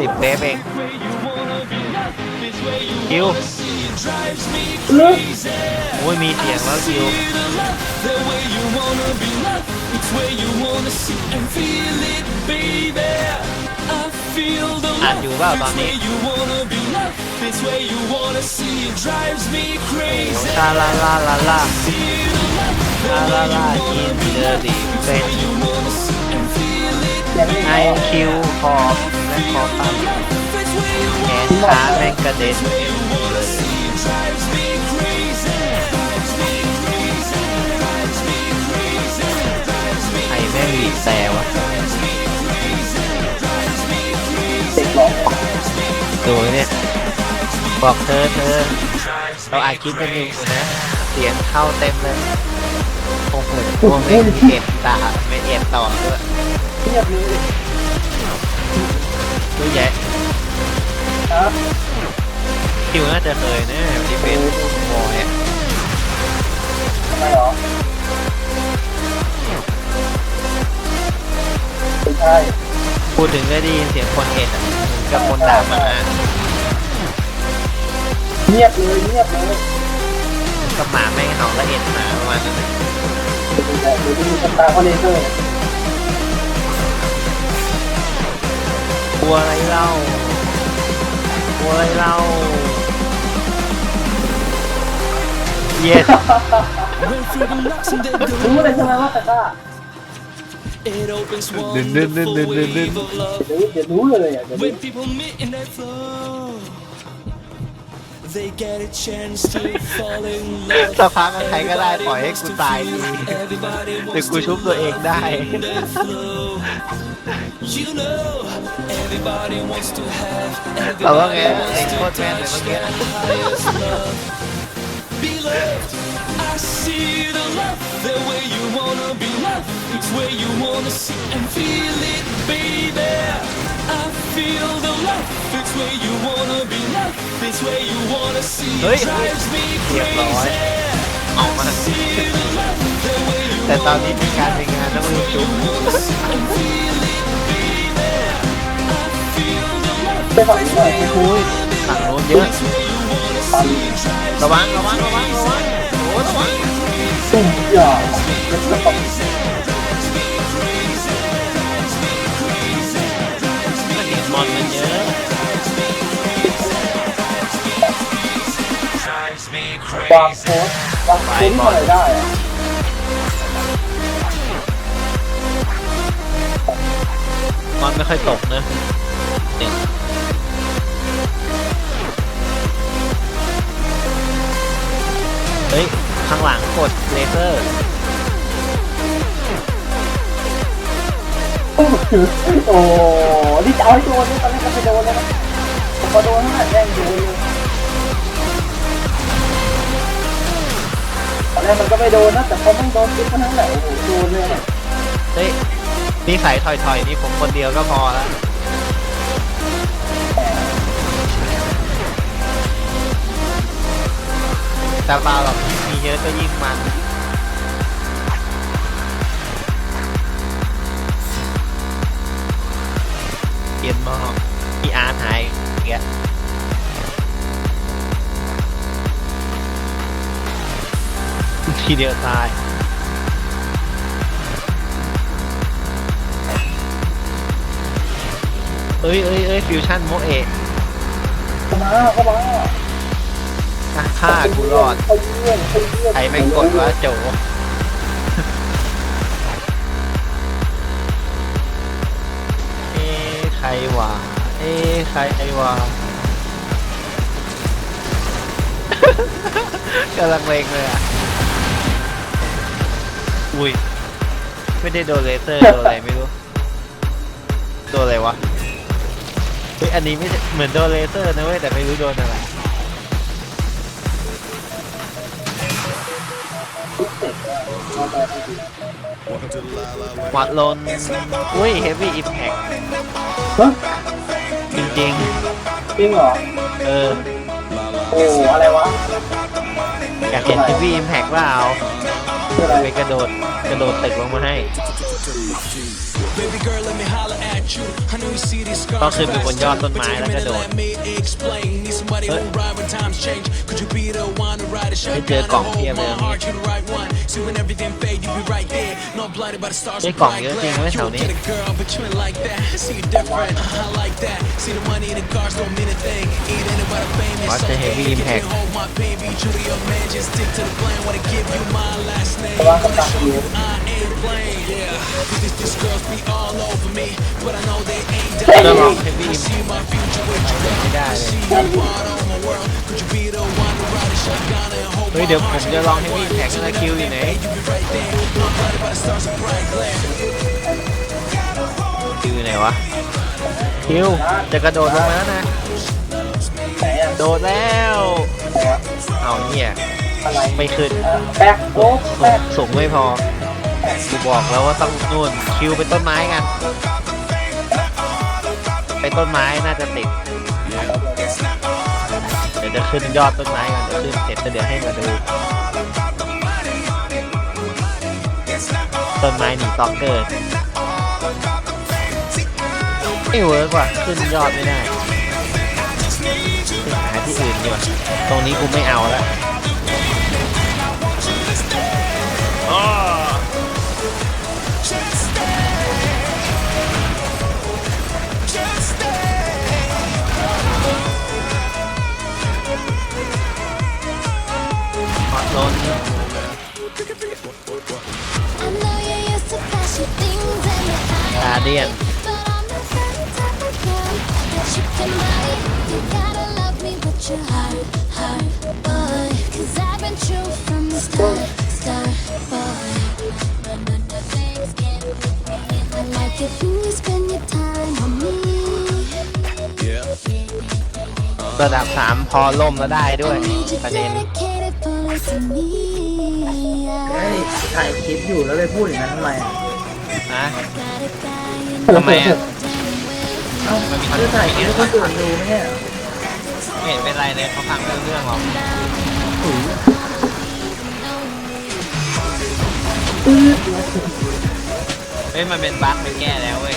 สิบเวฟเองคิวโอ้ยมีเสียงแล้วคิวอ่านอยู่เปล่าตอนนี้ชาลาลาลาลาลาลาลาอินเดอร์ดีเฟนไอคิวคอและ คอตั้มแขนขาแม่งกระเด็นไอแม่งบีบแต่วะเด็กร้องดูเนี่ย บอกเธอเธอ เราอาจคิดกันอยู่นะ เสียงเข้าเต็มเลยโอ้โหพวกไม่เก็บตาไม่เก็บต่อด้วยเทียบเลย ดูแยะครับคิวน่าจะเคยนะที่เป็นบอยอะทำไมหรอไม่ใช่พูดถึงก็ได้ยินเสียงคนเอ็ดอะเหมือนกับคนด่าหมาเงียบเลยเงียบเลยกับหมาแม่งเห่าและเอ็ดหมาประมาณนั้นนะเดี๋ยวเดี๋ยวเดี๋ยวดูสตาร์คอนเนเตอร์ วอะไรเล่ากลัวอะไรเล่า yes รู้เลยใช่ไหมว่าแต่ก็ดึนดึนดึนดึนดึนดึนเดี๋ยวเดี๋ยวรู้เลยอะเดี๋ยวรู้ When people meet in that flow, they get a chance to fall in love. สักพักใครก็ได้ปล่อยให้กูตายดี Everybody เดี๋ยว wants กูชุบตัวเองได้ in that flow. You know, everybody wants to have. แต่ว่าไง Everybody เอง wants โค to ตรแม่นเลย touch เมื่อกี้ that highest love. Be loved. I see the love, the way you wanna be loved. It's where you wanna see and feel it, baby. I feel the love. It's where you wanna be loved. It's where you wanna see. Hey. It drives me เรียบร้อย crazy. ออกมา See the love, the way you แต่ตอนนี้เป็นการเป็นงานต้องรีบชุบ wanna see and feel it, baby. I feel the love. ไปฝั่งนี้หน่อย อุ้ยฝั่งโน้นเยอะ ปั๊ม ระวังระวังระวังระวังโอ้ระวัง ตุ่มหยาบแล้วก็ต้องมันเห็นมอนมันเยอะ วางโค้ดวางโค้ดที่เท่าไรได้อะมอนไม่ค่อยตกนะเนี่ย ข้างหลังกดเลเซอร์โอ้โหโอ้โหนี่จะเอาให้โดนนี่ตอนแรกก็จะโดนแล้วนะผมพอโดนนั่นแหละแย่งโดนเลยตอนแรกมันก็ไม่โดนนะแต่พอมันโดนปุ๊บมันนั่นแหละโอ้โหโดนเลยอะเฮ้ยนิสัยถอยๆนี่ผมคนเดียวก็พอแล้วแต่เปล่าหรอกมี เยอะก็ยิ่งมันเปลี่ยนมอกพี่อาร์ตหายเงี้ยทีเดียวตายเอ้ยเอ้ยเอ้ยฟิวชั่นโมเอะมาเข้ามา อะฆ่ากูรอดเขาเยื่อนเขาเยื่อนใครแม่งกดว่าโจเอ๊ะใครวะเอ๊ะใครวะกำลังเลงเลยอะ อุ้ย ไม่ได้โดนเลเซอร์โดนอะไรไม่รู้เฮ้ยอันนี้ไม่ใช่เหมือนโดนเลเซอร์นะเว้ยแต่ไม่รู้โดนอะไร หวัดลนอุ้ยเฮฟวี่อิมแพคฮะจริงจริงเหรอ ๆ เออ โอ้อะไรวะอยากเห็นเฮฟวี่อิมแพคว่าเอาคืออะไรไปกระโดดกระโดดตึกลงมาให้ Baby girl, let me holler at you. I know you see these scars. ก็คือเป็นบนยอดต้นไม้แล้วกระโดด Let me explain. Need somebody who ride when times change. Could you be the one to ride a ไม่ shotgun เจอกล่อง and เพียบ hold เลย my heart? you and every damn fade, you be right there. Not blinded by the stars, get a girl, but you ain't like that. See you different, uh-huh, I like that. See the money in the cars don't mean a thing. Ain't anybody famous. Hold my baby, Julia, man, just stick to the plan. Wanna give you my last name. Wanna show you I ain't playing, yeah. These, this girls be all over me, but I know they ain't dying. I see my future with you, I see เฮ้ย my เดี๋ยวผม heart? จะลองเฮฟวี่อิมแพคนะคิวอยู่ไหน You be right there, not blinded by the stars of bright glare. คิวอยู่ไหนวะคิวจะกระโดดลงมาแล้วนะไหนอะโดดแล้วไหนอะเอาเนี่ยอะไรไม่ขึ้นเอ่อแป๊กโอ้สูแป๊งกสูงไม่พอกูบอกแล้วว่าต้องนู่นคิวไปต้นไม้กันไปต้นไม้น่าจะติดเดี๋ ยวจะขึ้นยอดต้นไม้กันเดี๋ยวขึ้นเสร็จแล้วเดี๋ยวให้มาดู ต้นไม้หนีตอกเกอร์ไม่เวิร์กว่ะขึ้นยอดไม่ได้ไปหาที่อื่นดีกว่าตรงนี้กูไม่เอาแล้ว time on me. ระดับ 3 พอล่มแล้วได้ด้วย I need you ประเด็น เฮ้ยถ่ายคลิปอยู่แล้วไปพูดอย่างนั้นทำไมอะนะ Got a guy in ทำไมอะเอ้าคือถ่ายคลิปให้คนอื่นดูไม่ใช่เหรอไม่เห็นเป็นไรเลยเขาฟังไม่รู้เรื่องหรอกเฮ้ยมันเป็นบั๊กไปแก้แล้วเว้ย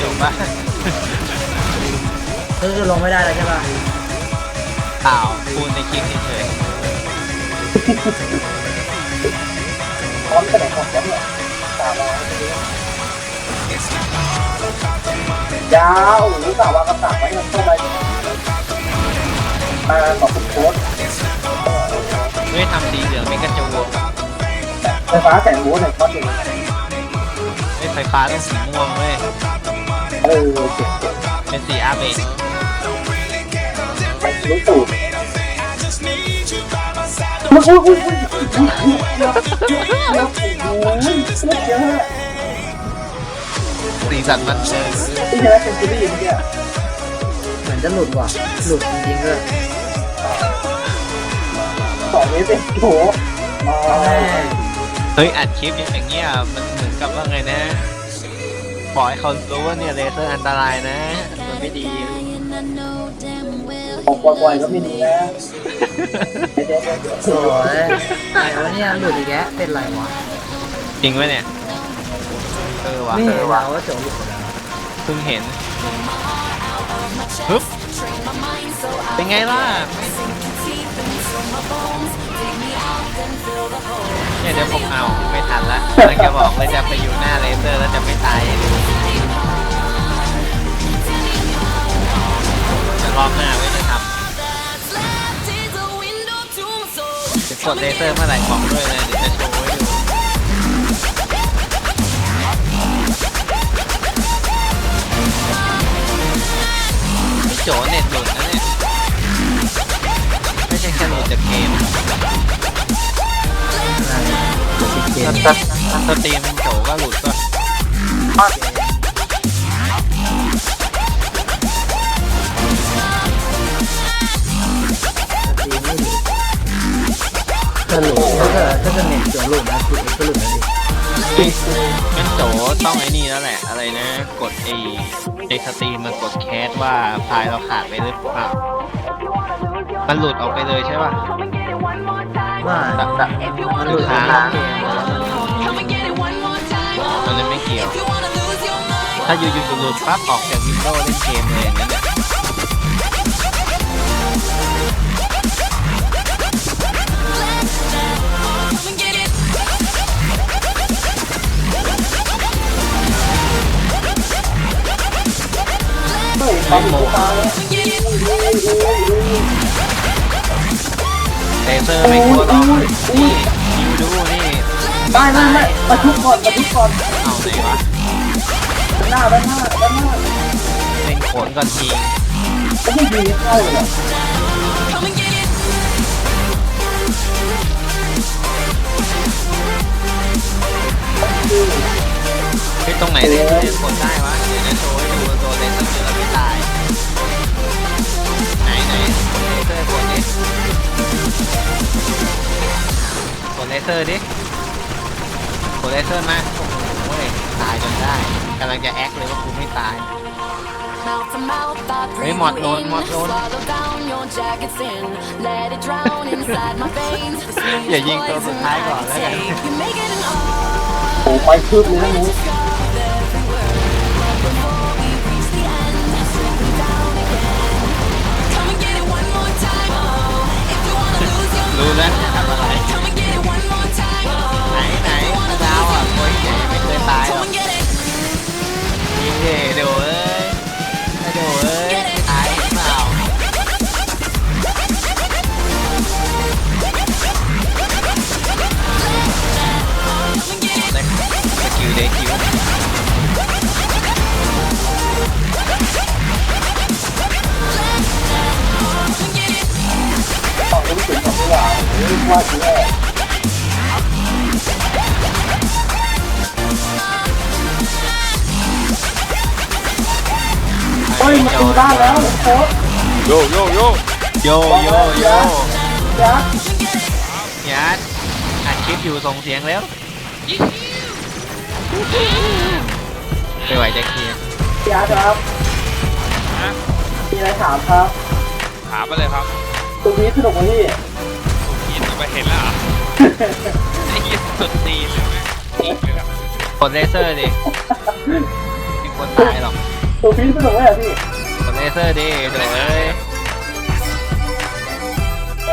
จบปะก็คือลงไม่ได้แล้วใช่ป่ะ เปล่าพูดในคลิปเฉยพร้อมไปไหนของผมเนี่ยสาวายาวหรือสาววางกระสับไว้เข้าไปมาขอบคุณโค้ดๆไม่ทำสีเหลืองเป็นกระจูไฟฟ้าแสงโวลต์เนี่ยช็อตอยู่ไม่ไฟฟ้าต้องสีม่วงเว้ยเออเจ็บเจ็บเป็นสีอาเบะ อุ้ยอุ้ยอุ้ยอุ้ยเยอะเยอะเยอะโอ้ยเยอะสีสันมันนี่ใช่ไหมเป็นซีรีส์เมื่อกี้เหมือนจะหลุดว่ะ หลุดจริงๆเลยสองนี้เป็นโถอ๋อเฮ้ยอัดคลิปอย่างเงี้ยมันเหมือนกับว่าไงนะบอกให้เขารู้ว่าเนี่ยเลเซอร์อันตรายนะ มันไม่ดี ของปล่อยๆก็ไม่ดีนะ เดี๋ยวๆโอ้ยไอ้วะเนี่ยหลุดอีกแล้วเป็นไรวะจริงไหมเนี่ย เออวะไม่เอเห็อนวะเราว่าโจหลุดเพิ่งเห็นปึ๊บเป็นไงล่ะเนี่ยเดี๋ยวผมเอาไม่ทันละมันจะบอกเลยจะไปอยู่หน้าเลเซอร์แล้วจะไม่ตายจะรอบหน้าไว้จะ กดเลเซอร์เมื่อไหร่บอกด้วยนะเดี๋ยวจะโชว์ไว้ดูพี่โจเน็ตหลุดนะเนี่ยไม่ใช่แค่หลุดจากเกมเกถ้ามถ้าถ้าสตรีมโจก็หลุดก็ ถ้าหลุดถ้าเกิดถ้าเกิดเน็ตเสียหลุดนะคือก็หลุดนะดิเฮ้ยงั้นโจต้องไอ้นี่แล้วแหละ อะไรนะ กดไอ้ไอ้สตรีมมากดแคสว่าไฟล์เราขาดไปหรือเปล่ามันหลุดออกไปเลยใช่ป่ะว่าดับดับมันหลุดค้างมันเลยไม่เกี่ยว If you wanna lose your mind. ถ้าอยู่ๆหลุดปั๊บออกจากวินโดว์เล่นเกมเลยนั้นเนี่ย Come เฮ้ยความหมูเลเซอร์ไม่กลัวหรอกนี่คิวดูนี่ได้ไม่ไม่มาทุก่อนมาทุก่อนเอาไหนวะด้านหน้าด้านหน้าด้านหน้าเล่นขนก่อนทีไม่ใช่ยิงเข้าเลย Come and get it. เฮ้ยตรงไหนเล่นเล่นโขนได้ เลเซอร์ดิกดเลเซอร์มาโอ้โหตายจนได้กำลังจะแอคเลยว่ากูไม่ตาย Mouth to mouth, I breathe Hey, Mott you Lone, in. Mott Lone. Swallow down your jacket's in. Let it drown inside my veins. The sweetest อย่ายิงตัวสุด poison ท้าย I ก่อน can แล้วกัน take. You make it an art. โอ้ไปคืบเลยนะหนู Discovered every word. ยมาตีบ้านแล้วโค้ชโยโยโยโยโยโยยักษ์ยัดอัดคลิปอยู่ส่งเสียงแล้วไม่ไหวแจะเคียร์ยักษ์ครับมีอะไรถามครับ ถามมาเลยครับตรงนี้สนุกไหมพี่ผมยินไปเห็นแล้วเหรอไอ้ยินสุดตีนเลยไหมอีกเลยครับกดเลเซอร์ดิมีคนตายหรอก ตรงนี้สนุกไหมอะพี่กดเลเซอร์ดิเดี๋ยวเอ้ยแหม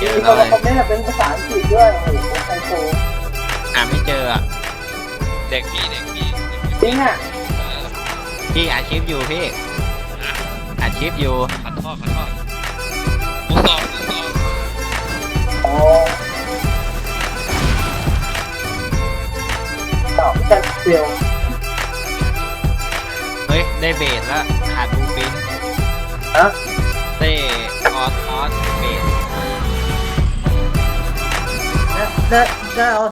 มีคนมาคอมเมนต์เป็นภาษาอังกฤษด้วยโอ้โหไฮโซอ่าไม่เจออะเด็กพี่เด็กพี่เด็กจริงอะเออพี่อัดคลิปอยู่พี่อัดคลิปอยู่ขัดทอดขัดทอดมุกซองมุกซองอ๋อต่อแค่เดียวเฮ้ย ได้เบสแล้ว ขาดบูปินฮะเต้ออสออสเบส ได้ได้ได้เอา